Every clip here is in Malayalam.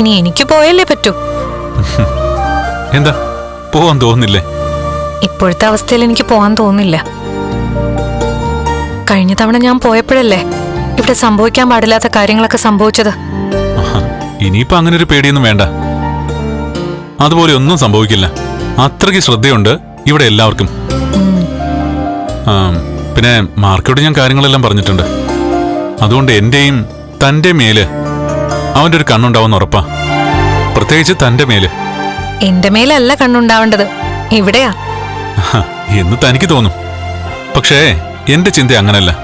ഇനി എനിക്ക് പോയല്ലേ പറ്റൂ. എന്താ? പോവാൻ തോന്നില്ലേ ഇപ്പോഴത്തെ അവസ്ഥയിൽ എനിക്ക് പോവാൻ തോന്നില്ല കഴിഞ്ഞ തവണ ഞാൻ പോയപ്പോഴല്ലേ ഇവിടെ സംഭവിക്കാൻ പാടില്ലാത്ത കാര്യങ്ങളൊക്കെ സംഭവിച്ചത്. ഇനിയിപ്പോ അങ്ങനെ ഒരു പേടിയൊന്നും വേണ്ട. അതുപോലെ ഒന്നും സംഭവിക്കില്ല. അത്രയ്ക്ക് ശ്രദ്ധയുണ്ട് ഇവിടെ എല്ലാവർക്കും. പിന്നെ മാർക്കോട് ഞാൻ കാര്യങ്ങളെല്ലാം പറഞ്ഞിട്ടുണ്ട്. അതുകൊണ്ട് എന്റെയും തന്റെ മേൽ അവന്റെ ഒരു കണ്ണുണ്ടാവുന്ന ഉറപ്പാ. പ്രത്യേകിച്ച് തന്റെ മേൽ. എന്റെ മേലല്ല കണ്ണുണ്ടാവേണ്ടത്. ഇവിടെയാ. എന്ന് തനിക്ക് തോന്നും. പക്ഷേ എന്റെ ചിന്ത അങ്ങനല്ല.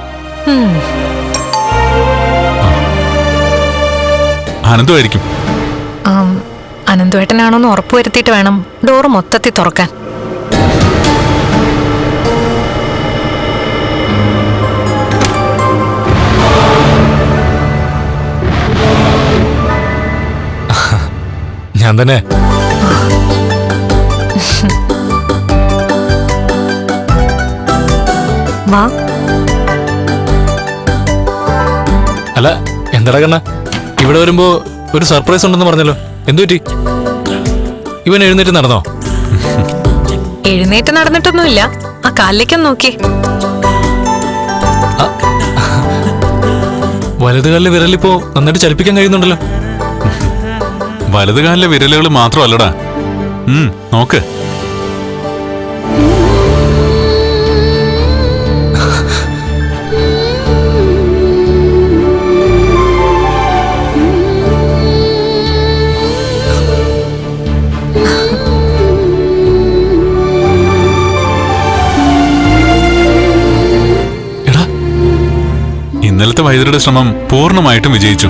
ആം, അനന്തുവേട്ടനാണോന്ന് ഉറപ്പുവരുത്തിയിട്ട് വേണം ഡോറ് മൊത്തത്തിൽ തുറക്കാൻ. ഞാൻ തന്നെ. വാ. അല്ല എന്താടാ കണ്ണ? ഇവിടെ വരുമ്പോ ഒരു സർപ്രൈസ് ഉണ്ടെന്ന് പറഞ്ഞല്ലോ. എന്തു പറ്റി? ഇവൻ എഴുന്നേറ്റ് നടന്നോ? എഴുന്നേറ്റ് നടന്നിട്ടൊന്നുമില്ല. ആ കാലിലേക്കൊന്ന് നോക്കി വലതുകാലിലെ വിരലിപ്പോ നന്നായിട്ട് ചലിപ്പിക്കാൻ കഴിയുന്നുണ്ടല്ലോ. വലതുകാലിലെ വിരലുകൾ മാത്രമല്ലടാ. നോക്ക്. ഇന്നലത്തെ വൈദ്യരുടെ ശ്രമം പൂർണമായിട്ടും വിജയിച്ചു.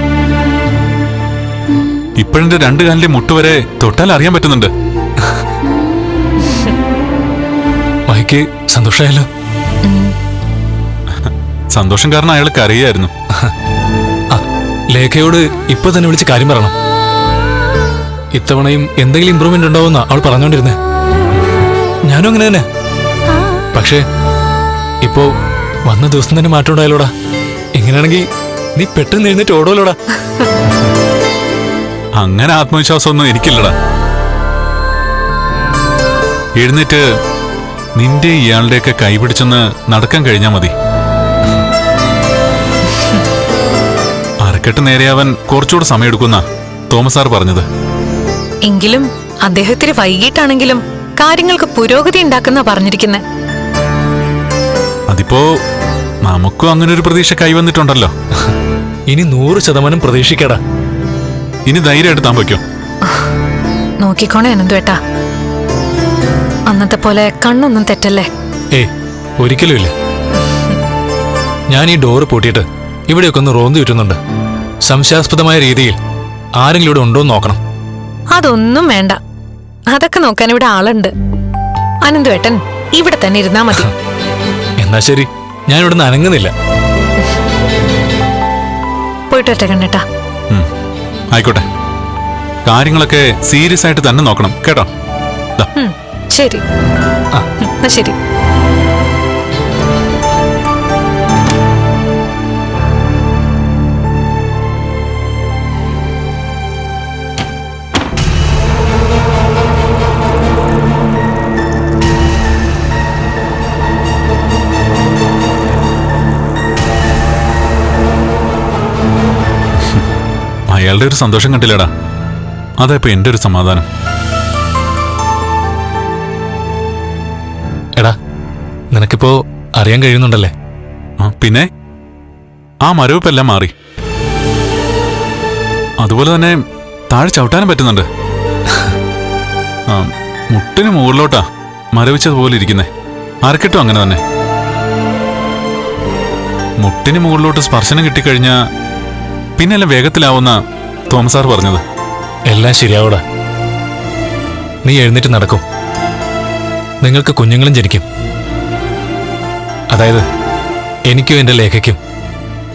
ഇപ്പോഴെന്റെ രണ്ട് കാലിലെ മുട്ടുവരെ തൊട്ടാൽ അറിയാൻ പറ്റുന്നുണ്ട്. മൈക്ക് സന്തോഷമായല്ലോ. സന്തോഷം കാരണം അയാൾ കരയായിരുന്നു. ലേഖയോട് ഇപ്പൊ തന്നെ വിളിച്ച് കാര്യം പറയണം. ഇത്തവണയും എന്തെങ്കിലും ഇമ്പ്രൂവ്മെന്റ് ഉണ്ടാവുമെന്നാ അവൾ പറഞ്ഞോണ്ടിരുന്നേ. ഞാനും അങ്ങനെ തന്നെ. പക്ഷേ ഇപ്പോ വന്ന ദിവസം തന്നെ മാറ്റം ഉണ്ടായാലോടാ ഇങ്ങനെയാണെങ്കിൽ നീ പെട്ടെന്ന് എഴുന്നേറ്റ് ഓടുമല്ലോടാ അങ്ങനെ ആത്മവിശ്വാസമൊന്നും എനിക്കില്ലടാ. എഴുന്നേറ്റ് നിന്റെ ഇയാളുടെയൊക്കെ കൈപിടിച്ചെന്ന് നടക്കാൻ കഴിഞ്ഞാ മതി. അരക്കെട്ട് അവൻ കുറച്ചുകൂടെ സമയമെടുക്കുന്ന തോമസ് സാർ പറഞ്ഞത്. എങ്കിലും അദ്ദേഹത്തിന് വൈകിട്ടാണെങ്കിലും കാര്യങ്ങൾക്ക് പുരോഗതി ഉണ്ടാക്കുന്ന പറഞ്ഞിരിക്കുന്നത് അതിപ്പോ നമുക്കും അങ്ങനെ ഒരു പ്രതീക്ഷ കൈവന്നിട്ടുണ്ടല്ലോ. ഇനി നൂറ് ശതമാനം പ്രതീക്ഷിക്കടാ. ഇനി ധൈര്യമായിട്ട് താൻ വയ്ക്കോ നോക്കിക്കോണേ അനന്തുവേട്ടാ. അന്നത്തെ പോലെ കണ്ണൊന്നും തെറ്റല്ലേ? ഏ ഒരിക്കലും ഇല്ല. ഞാൻ ഈ ഡോറ് പൂട്ടിയിട്ട് ഇവിടെയൊക്കെ ഒന്ന് റോന്തു ചുറ്റുന്നുണ്ട് സംശയാസ്പദമായ രീതിയിൽ ആരെങ്കിലും ഇവിടെ ഉണ്ടോ എന്ന് നോക്കണം. അതൊന്നും വേണ്ട. അതൊക്കെ നോക്കാൻ ഇവിടെ ആളുണ്ട്. അനന്തുവേട്ടൻ ഇവിടെ തന്നെ ഇരുന്നാ മതി. എന്നാ ശരി. ഞാൻ ഇവിടുന്ന് അനങ്ങുന്നില്ല. പോയിട്ട് ഒറ്റ. ആയിക്കോട്ടെ. കാര്യങ്ങളൊക്കെ സീരിയസ് ആയിട്ട് തന്നെ നോക്കണം. കേട്ടോ? ശരി. ശരി. അയാളുടെ ഒരു സന്തോഷം കണ്ടില്ലടാ. അതാ ഇപ്പൊ എന്റെ ഒരു സമാധാനം. എടാ നിനക്കിപ്പോ അറിയാൻ കഴിയുന്നുണ്ടല്ലേ? ആ, പിന്നെ? ആ മരവിപ്പെല്ലാം മാറി. അതുപോലെ തന്നെ താഴെ ചവിട്ടാനും പറ്റുന്നുണ്ട്. ആ, മുട്ടിന് മുകളിലോട്ടാ മരവിച്ചതുപോലെ ഇരിക്കുന്നേ. അരക്കെട്ടും അങ്ങനെ തന്നെ. മുട്ടിന് മുകളിലോട്ട് സ്പർശനം കിട്ടിക്കഴിഞ്ഞാ പിന്നെല്ലാം വേഗത്തിലാവുന്ന തോമസ് സാർ പറഞ്ഞത്. എല്ലാം ശരിയാവടാ. നീ എഴുന്നേറ്റ് നടക്കും. നിങ്ങൾക്ക് കുഞ്ഞുങ്ങളും ജനിക്കും. അതായത് എനിക്കും എന്റെ ലേഖയ്ക്കും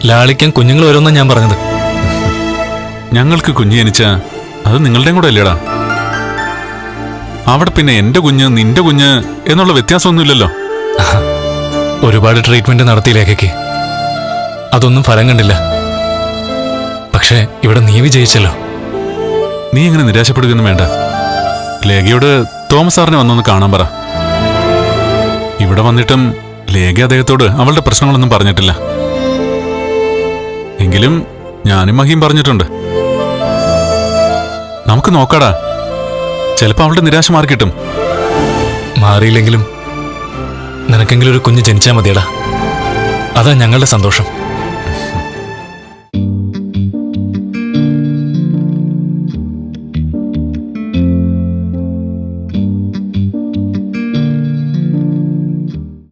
ലാളിക്കും കുഞ്ഞുങ്ങൾ വരുമെന്നാണ് ഞാൻ പറഞ്ഞത്. ഞങ്ങൾക്ക് കുഞ്ഞ് ജനിച്ച അത് നിങ്ങളുടെയും കൂടെ അല്ലേടാ? അവിടെ പിന്നെ എന്റെ കുഞ്ഞ് നിന്റെ കുഞ്ഞ് എന്നുള്ള വ്യത്യാസമൊന്നുമില്ലല്ലോ. ഒരുപാട് ട്രീറ്റ്മെന്റ് നടത്തി ലേഖയ്ക്ക്. അതൊന്നും ഫലം കണ്ടില്ല. പക്ഷേ ഇവിടെ നീ വിജയിച്ചല്ലോ. നീ എങ്ങനെ നിരാശപ്പെടുകയൊന്നും വേണ്ട. ലേഖയോട് തോമസ് സാറിനെ വന്നൊന്ന് കാണാൻ പറ. ഇവിടെ വന്നിട്ടും ലേഖ അദ്ദേഹത്തോട് അവളുടെ പ്രശ്നങ്ങളൊന്നും പറഞ്ഞിട്ടില്ല. എങ്കിലും ഞാനും മഹിയും പറഞ്ഞിട്ടുണ്ട്. നമുക്ക് നോക്കാടാ. ചിലപ്പോ അവളുടെ നിരാശ മാറി കിട്ടും മാറിയില്ലെങ്കിലും നിനക്കെങ്കിലും ഒരു കുഞ്ഞ് ജനിച്ചാൽ മതിയടാ. അതാ ഞങ്ങളുടെ സന്തോഷം.